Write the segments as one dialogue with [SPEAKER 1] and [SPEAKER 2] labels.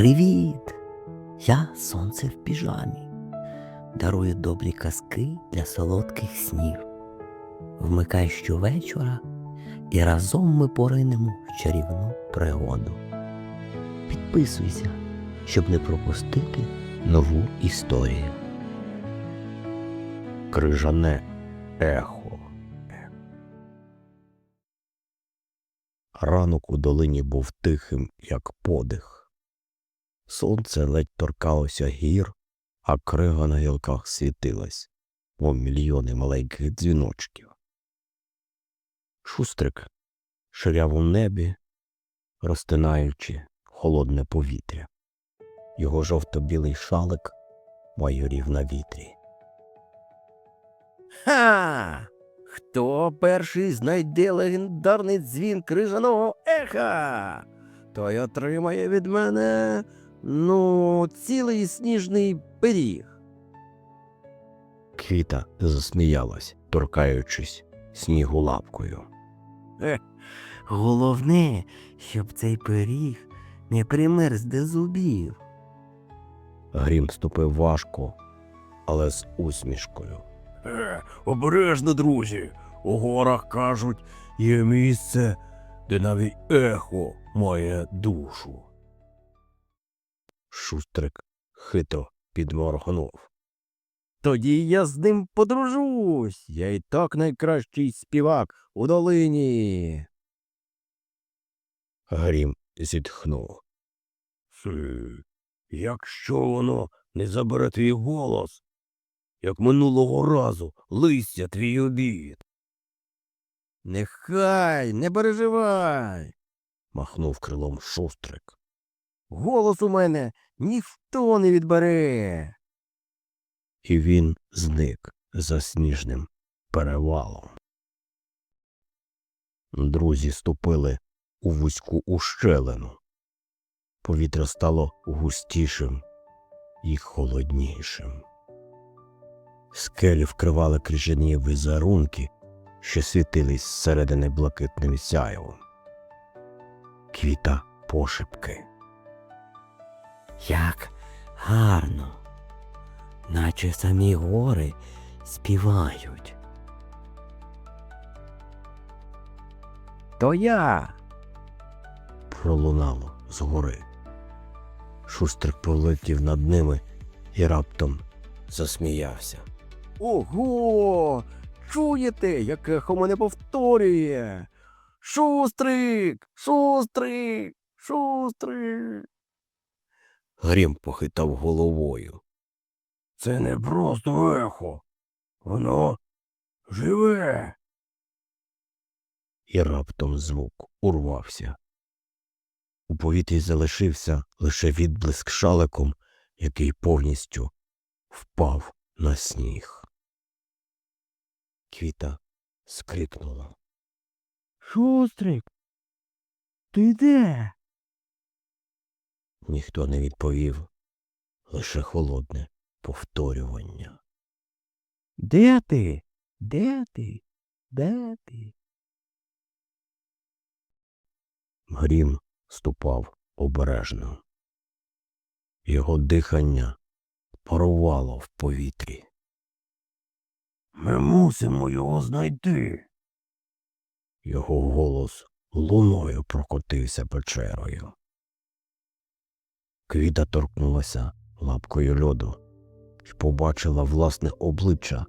[SPEAKER 1] Привіт! Я сонце в піжамі. Дарую добрі казки для солодких снів. Вмикай щовечора, і разом ми поринемо в чарівну пригоду. Підписуйся, щоб не пропустити нову історію.
[SPEAKER 2] Крижане ехо. Ранок у долині був тихим, як подих. Сонце ледь торкалося гір, а крига на гілках світилась, мов мільйони маленьких дзвіночків. Шустрик ширяв у небі, розтинаючи холодне повітря. Його жовто-білий шалик майорів на вітрі.
[SPEAKER 3] Ха! Хто перший знайде легендарний дзвін крижаного еха? Той отримає від мене ну, цілий сніжний пиріг.
[SPEAKER 2] Квіта засміялась, торкаючись снігу лапкою.
[SPEAKER 1] Головне, щоб цей пиріг не примерз до зубів.
[SPEAKER 2] Грім ступив важко, але з усмішкою.
[SPEAKER 3] Е, обережно, друзі. У горах кажуть, є місце, де навіть ехо має душу.
[SPEAKER 2] Шустрик хитро підморгнув.
[SPEAKER 3] Тоді я з ним подружусь. Я і так найкращий співак у долині.
[SPEAKER 2] Грім зітхнув.
[SPEAKER 3] Си, якщо воно не забере твій голос, як минулого разу листя твій обід. Нехай, не переживай.
[SPEAKER 2] махнув крилом шустрик.
[SPEAKER 3] Голос у мене ніхто не відбере.
[SPEAKER 2] І він зник за сніжним перевалом. Друзі ступили у вузьку ущелину. Повітря стало густішим і холоднішим. Скелі вкривали крижані візерунки, що світились зсередини блакитним сяєвом. Квіта пошепки.
[SPEAKER 1] Як гарно, наче самі гори співають.
[SPEAKER 3] То я.
[SPEAKER 2] пролунало згори. Шустрик полетів над ними і раптом засміявся.
[SPEAKER 3] Ого! Чуєте, як ехо мене повторює? Шустрик! Шустрик! Шустрик!
[SPEAKER 2] Грім похитав головою.
[SPEAKER 3] Це не просто ехо. Воно живе.
[SPEAKER 2] і раптом звук урвався. У повітрі залишився лише відблиск шаликом, який повністю впав на сніг. Квіта скрикнула.
[SPEAKER 3] Шустрик. Ти де?
[SPEAKER 2] Ніхто не відповів, лише холодне повторювання.
[SPEAKER 3] Де ти? Де ти? Де ти?
[SPEAKER 2] Грім ступав обережно. Його дихання парувало в повітрі.
[SPEAKER 3] Ми мусимо його знайти.
[SPEAKER 2] Його голос луною прокотився печерою. Квіта торкнулася лапкою льоду і побачила власне обличчя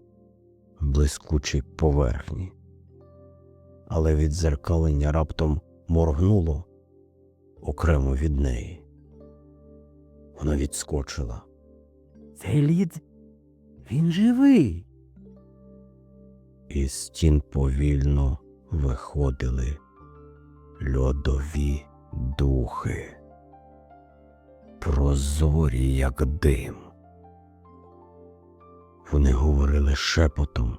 [SPEAKER 2] в блискучій поверхні. Але відзеркалення раптом моргнуло окремо від неї. Вона відскочила.
[SPEAKER 3] Цей лід, він живий.
[SPEAKER 2] Із стін повільно виходили льодові духи, прозорі, як дим. Вони говорили шепотом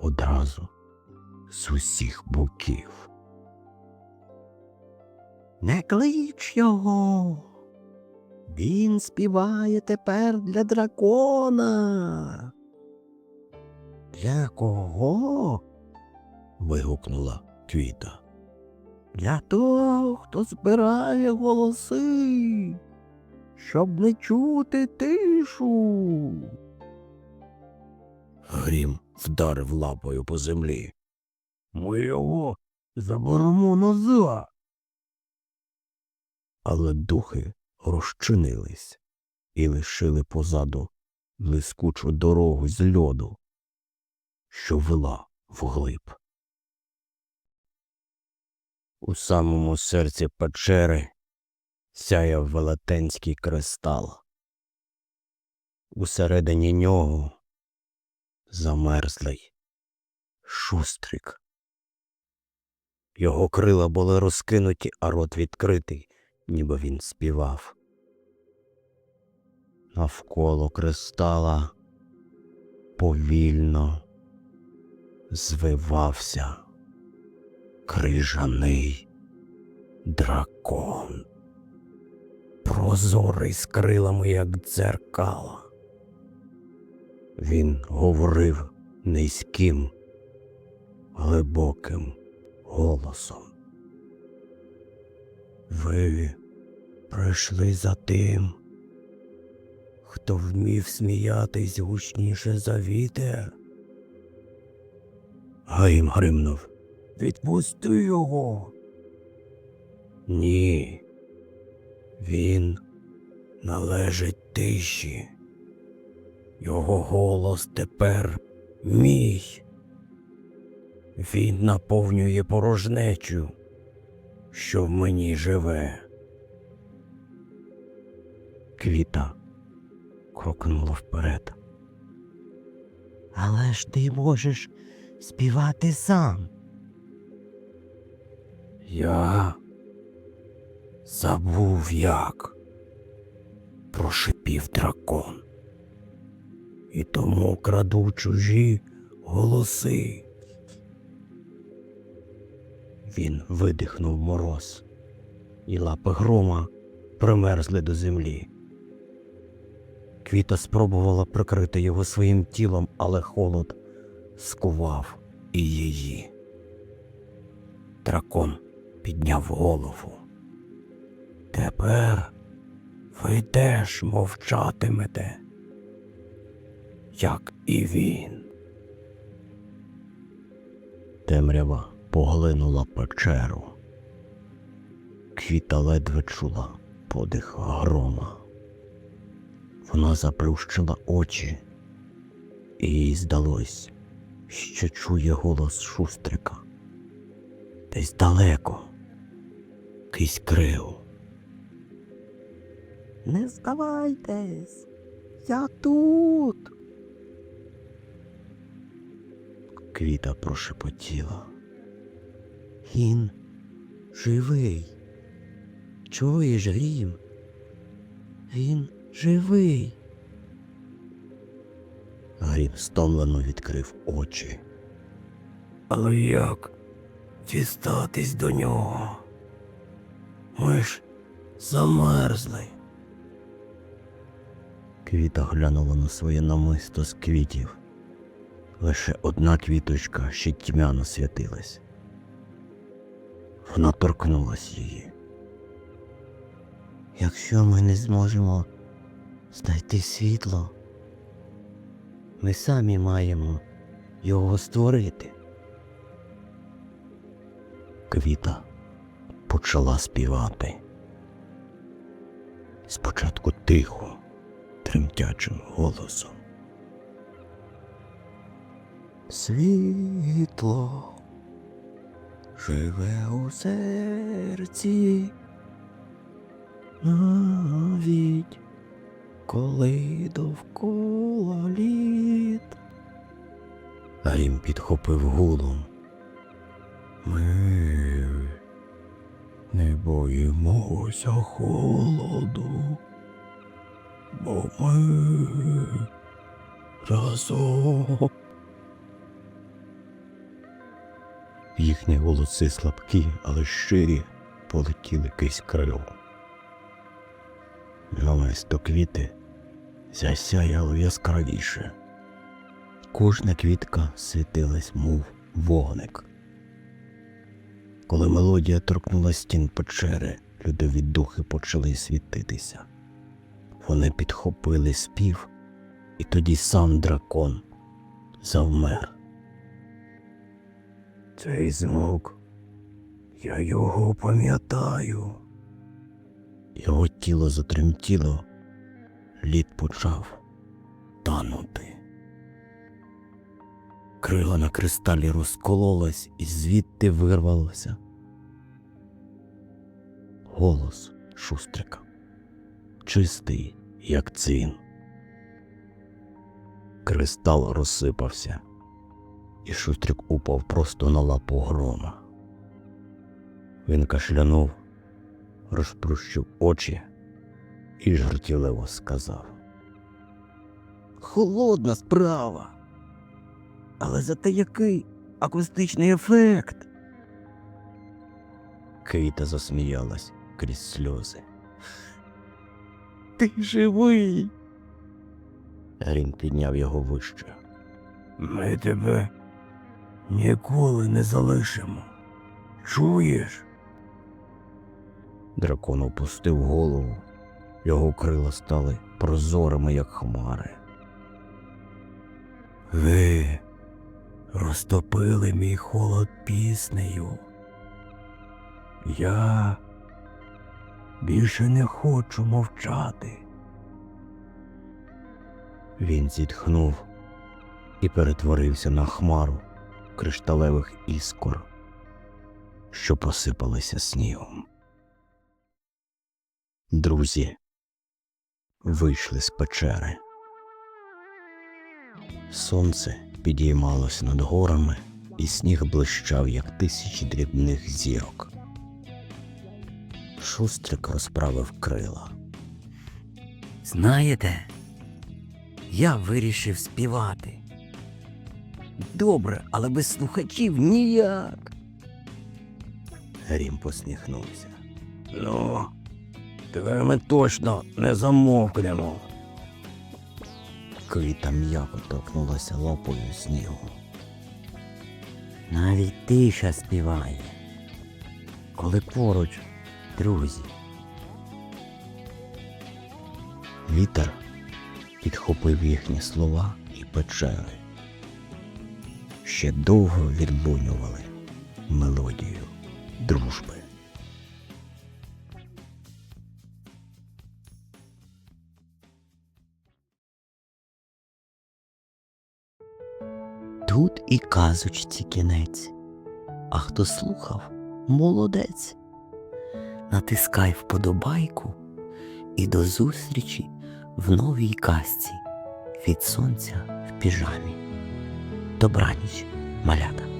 [SPEAKER 2] одразу з усіх боків.
[SPEAKER 1] Не клич його. Він співає тепер для дракона. Для кого?
[SPEAKER 2] вигукнула Квіта.
[SPEAKER 1] Для того, хто збирає голоси. Щоб не чути тишу.
[SPEAKER 2] Грім вдарив лапою по землі.
[SPEAKER 3] Ми його заберемо назад.
[SPEAKER 2] але духи розчинились і лишили позаду блискучу дорогу з льоду, що вела вглиб. У самому серці печери сяяв велетенський кристал. Усередині нього замерзлий шустрик. Його крила були розкинуті, а рот відкритий, ніби він співав. Навколо кристала повільно звивався крижаний дракон, прозорий з крилами, як дзеркало. Він говорив низьким, глибоким голосом. Ви прийшли за тим, хто вмів сміятись гучніше за вітер. Гаїм гримнув. Відпусти його. Ні. Він належить тиші. Його голос тепер мій. Він наповнює порожнечу, що в мені живе. Квіта крокнула вперед.
[SPEAKER 1] Але ж ти можеш співати сам.
[SPEAKER 2] Я забув як, прошипів дракон. І тому краду чужі голоси. Він видихнув мороз, і лапи грома примерзли до землі. Квіта спробувала прикрити його своїм тілом, але холод скував і її. Дракон підняв голову. Тепер ви теж мовчатимете, як і він. Темрява поглинула печеру. Квіта ледве чула подих грома. Вона заплющила очі, і їй здалось, що чує голос шустрика. Десь далеко, крізь крив.
[SPEAKER 1] Не здавайтесь, я тут.
[SPEAKER 2] Квіта прошепотіла.
[SPEAKER 1] Він живий. Чуєш, грім? Він живий.
[SPEAKER 2] Грім стомлено відкрив очі. Але як дістатись до нього? Ми ж замерзли. Квіта глянула на своє намисто з квітів. Лише одна квіточка ще тьмяно святилась. Вона торкнулась її.
[SPEAKER 1] Якщо ми не зможемо знайти світло, ми самі маємо його створити.
[SPEAKER 2] Квіта почала співати. Спочатку тихо, тремтячим голосом.
[SPEAKER 1] Світло живе у серці, навіть коли довкола літ.
[SPEAKER 2] Грім підхопив гулом. Ми не боїмося холоду, бо ми разом. Їхні голоси слабкі, але щирі полетіли крізь крило. Намисто квіти засяяло яскравіше. Кожна квітка світилась, мов вогник. Коли мелодія торкнула стін печери, льодові духи почали світитися. Вони підхопили спів, і тоді сам дракон завмер.
[SPEAKER 3] Цей звук. Я його пам'ятаю.
[SPEAKER 2] Його тіло затремтіло, лід почав танути. Крила на кристалі розкололась і звідти вирвалося. Голос шустрика, чистий, як цвін. Кристал розсипався, і шустрик упав просто на лапу грома. Він кашлянув, розплющив очі і жартівливо сказав. Холодна справа. Але зате який акустичний ефект. Кейта засміялась крізь сльози. Ти живий. Грім підняв його вище.
[SPEAKER 3] Ми тебе ніколи не залишимо. Чуєш?
[SPEAKER 2] Дракон опустив голову, його крила стали прозорими, як хмари.
[SPEAKER 3] Ви розтопили мій холод піснею. Я більше не хочу мовчати.
[SPEAKER 2] Він зітхнув і перетворився на хмару кришталевих іскор, що посипалися снігом. Друзі вийшли з печери. Сонце підіймалося над горами, і сніг блищав, як тисячі дрібних зірок. Шустрик розправив крила.
[SPEAKER 1] Знаєте, я вирішив співати. Добре, але без слухачів ніяк.
[SPEAKER 2] Грім посміхнувся.
[SPEAKER 3] Ну, тепер ми точно не замовкнемо.
[SPEAKER 2] Кита м'яко торкнулася лапою снігу.
[SPEAKER 1] Навіть тиша співає, коли поруч друзі.
[SPEAKER 2] Вітер підхопив їхні слова і печери. Ще довго відлунювали мелодію дружби.
[SPEAKER 1] Тут і казочці кінець. А хто слухав, молодець. Натискай вподобайку і до зустрічі в новій казці від сонця в піжамі. Добраніч, малята.